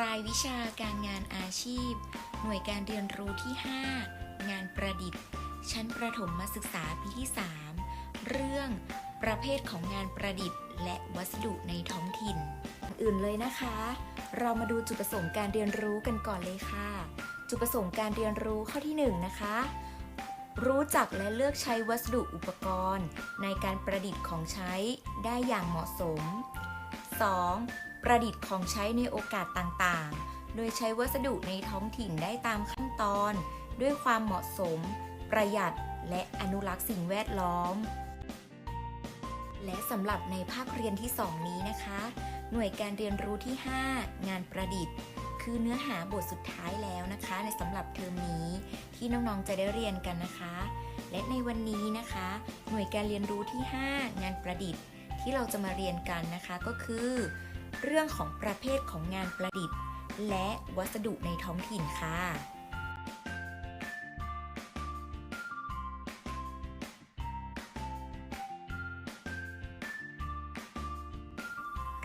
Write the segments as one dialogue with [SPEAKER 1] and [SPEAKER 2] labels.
[SPEAKER 1] รายวิชาการงานอาชีพ หน่วยการเรียนรู้ที่ 5 งานประดิษฐ์ ชั้นประถมมาศึกษาปีที่ 3 เรื่องประเภทของงานประดิษฐ์ และวัสดุในท้องถิ่นก่อนอื่นเลยนะคะ เรามาดูจุดประสงค์การเรียนรู้กันก่อนเลยค่ะ จุดประสงค์การเรียนรู้ข้อที่ 1 นะคะ รู้จักและเลือกใช้วัสดุอุปกรณ์ ในการประดิษฐ์ของใช้ได้อย่างเหมาะสม 2. ประดิษฐ์ของใช้ในโอกาสต่างๆ โดยใช้วัสดุในท้องถิ่นได้ตามขั้นตอน ด้วยความเหมาะสม ประหยัดและอนุรักษ์สิ่งแวดล้อม และสำหรับในภาคเรียนที่ 2 นี้นะคะ หน่วยการเรียนรู้ที่ 5 งานประดิษฐ์ คือเนื้อหาบทสุดท้ายแล้วนะคะ ในสำหรับเทอมนี้ที่น้องๆจะได้เรียนกันนะคะ และในวันนี้นะคะ หน่วยการเรียนรู้ที่ 5 งานประดิษฐ์ที่เราจะมาเรียนกันนะคะก็คือ เรื่องของประเภทของงานประดิษฐ์ และวัสดุในท้องถิ่นค่ะ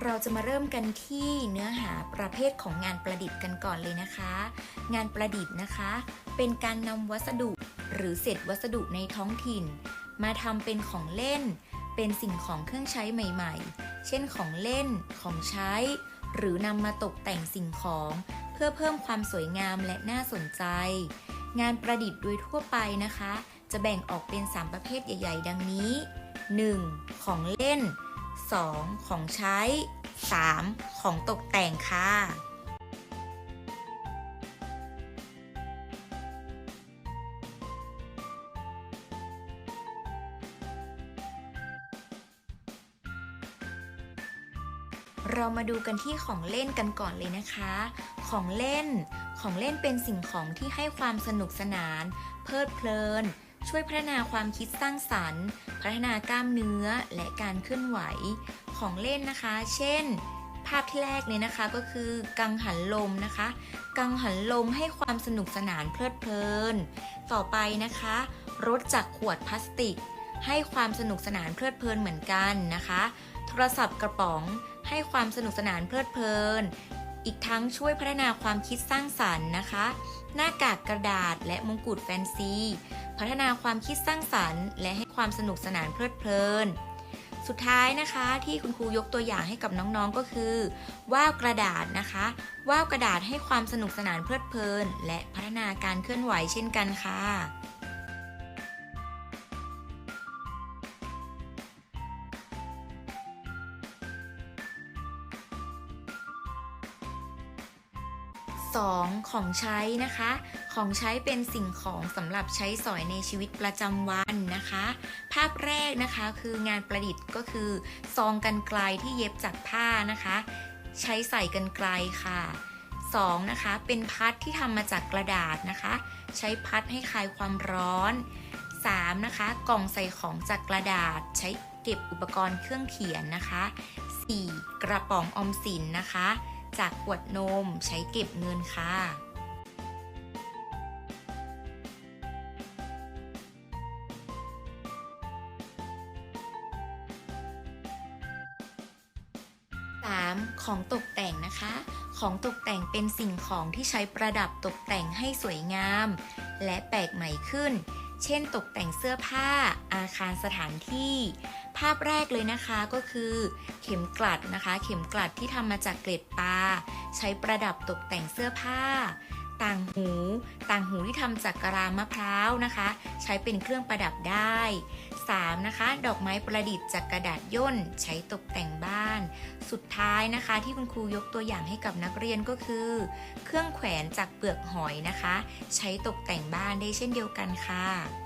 [SPEAKER 1] เราจะมาเริ่มกันที่เนื้อหาประเภทของงานประดิษฐ์กันก่อนเลยนะคะ งานประดิษฐ์นะคะ เป็นการนำวัสดุหรือเศษวัสดุในท้องถิ่น มาทำเป็นของเล่น เป็นสิ่งของเครื่องใช้ใหม่ ๆ เช่นของเล่น ของใช้ หรือนำมาตกแต่งสิ่งของ เพื่อเพิ่มความสวยงามและน่าสนใจ งานประดิษฐ์โดยทั่วไปนะคะ จะแบ่งออกเป็น 3 ประเภทใหญ่ ๆ ดังนี้ 1. ของเล่น 2. ของใช้ 3. ของตกแต่งค่ะ เรามาดูกันที่ของเล่นกันก่อนเลยนะคะ ของเล่น ของเล่นเป็นสิ่งของที่ให้ความสนุกสนาน เพลิดเพลิน ช่วยพัฒนาความคิดสร้างสรรค์ พัฒนากล้ามเนื้อและการเคลื่อนไหว ของเล่นนะคะ เช่น ภาพที่แรกเลยนะคะก็คือ กังหันลมนะคะ กังหันลมให้ความสนุกสนานเพลิดเพลิน ต่อไปนะคะ รถจากขวดพลาสติก ให้ความสนุกสนานเพลิดเพลินเหมือนกันนะคะ โทรศัพท์กระป๋อง ให้ความสนุกสนานเพลิดเพลิน อีกทั้งช่วยพัฒนาความคิดสร้างสรรค์นะคะ หน้ากากกระดาษและมงกุฎแฟนซี พัฒนาความคิดสร้างสรรค์ และให้ความสนุกสนานเพลิดเพลินสุดท้ายนะคะที่คุณครูยกตัวอย่างให้กับน้องๆก็คือ ว่าวกระดาษนะคะว่าวกระดาษให้ความสนุกสนานเพลิดเพลิน และพัฒนาการเคลื่อนไหวเช่นกันค่ะ 2. ของใช้นะคะ ของใช้เป็นสิ่งของสำหรับใช้สอยในชีวิตประจำวันนะคะ ภาพแรกนะคะคืองานประดิษฐ์ก็คือ ซองกันไกลที่เย็บจากผ้านะคะ ใช้ใส่กันไกลค่ะ 2. นะคะ เป็นพัดที่ทำมาจากกระดาษนะคะ ใช้พัดให้คลายความร้อน 3. นะคะ กล่องใส่ของจากกระดาษ ใช้เก็บอุปกรณ์เครื่องเขียนนะคะ 4. กระป๋องออมสินนะคะ จากขวดนมใช้เก็บเงินค่ะ 3. ของตกแต่งนะคะ ของตกแต่งเป็นสิ่งของที่ใช้ประดับตกแต่งให้สวยงาม และแปลกใหม่ขึ้น เช่นตกแต่งเสื้อผ้า อาคารสถานที่ ภาพแรกเลยนะคะก็คือเข็มกลัดนะคะ เข็มกลัดที่ทำมาจากเกล็ดปลาใช้ประดับตกแต่งเสื้อผ้า ต่างหู ต่างหูที่ทำจากกะลามะพร้าวนะคะ ใช้เป็นเครื่องประดับได้ 3. นะคะ ดอกไม้ประดิษฐ์จากกระดาษย่น ใช้ตกแต่งบ้าน สุดท้ายนะคะที่คุณครูยกตัวอย่างให้กับนักเรียนก็คือ เครื่องแขวนจากเปลือกหอยนะคะ ใช้ตกแต่งบ้านได้เช่นเดียวกันค่ะ